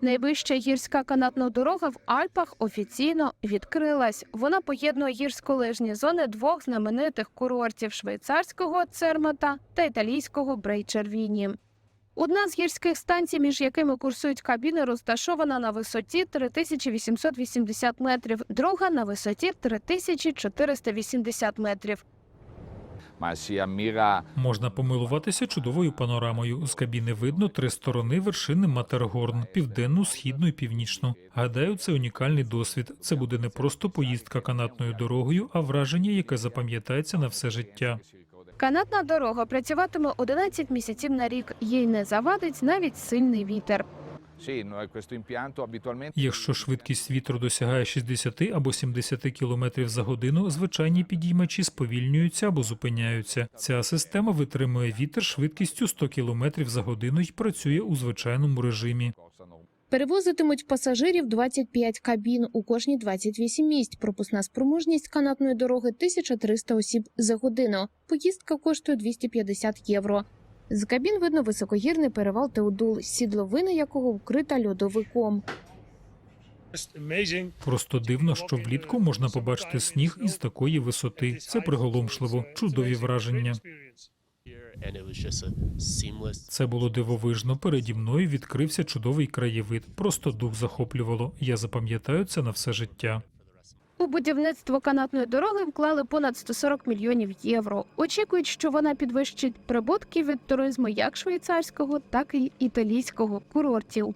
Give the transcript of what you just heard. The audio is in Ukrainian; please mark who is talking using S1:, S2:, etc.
S1: Найвища гірська канатна дорога в Альпах офіційно відкрилась. Вона поєднує гірськолижні зони двох знаменитих курортів швейцарського Цермата та італійського Брейчервіні. Одна з гірських станцій, між якими курсують кабіни, розташована на висоті 3880 метрів, друга на висоті 3480 метрів.
S2: Si ammira
S3: Можна помилуватися чудовою панорамою. З кабіни видно три сторони вершини Матергорн південну, східну і північну. Гадаю, це унікальний досвід. Це буде не просто поїздка канатною дорогою, а враження, яке запам'ятається на все життя.
S1: Канатна дорога працюватиме 11 місяців на рік. Їй не завадить навіть сильний вітер.
S3: Якщо швидкість вітру досягає 60 або 70 км за годину, звичайні підіймачі сповільнюються або зупиняються. Ця система витримує вітер швидкістю 100 км за годину і працює у звичайному режимі.
S1: Перевозитимуть пасажирів 25 кабін, у кожній 28 місць. Пропускна спроможність канатної дороги 1300 осіб за годину. Поїздка коштує 250 євро. З кабін видно високогірний перевал Теодул, сідловина якого вкрита льодовиком.
S3: Просто дивно, що влітку можна побачити сніг із такої висоти. Це приголомшливо, чудові враження. Це було дивовижно. Переді мною відкрився чудовий краєвид. Просто дух захоплювало. Я запам'ятаю це на все життя.
S1: У будівництво канатної дороги вклали понад 140 мільйонів євро. Очікують, що вона підвищить прибутки від туризму як швейцарського, так і італійського курортів.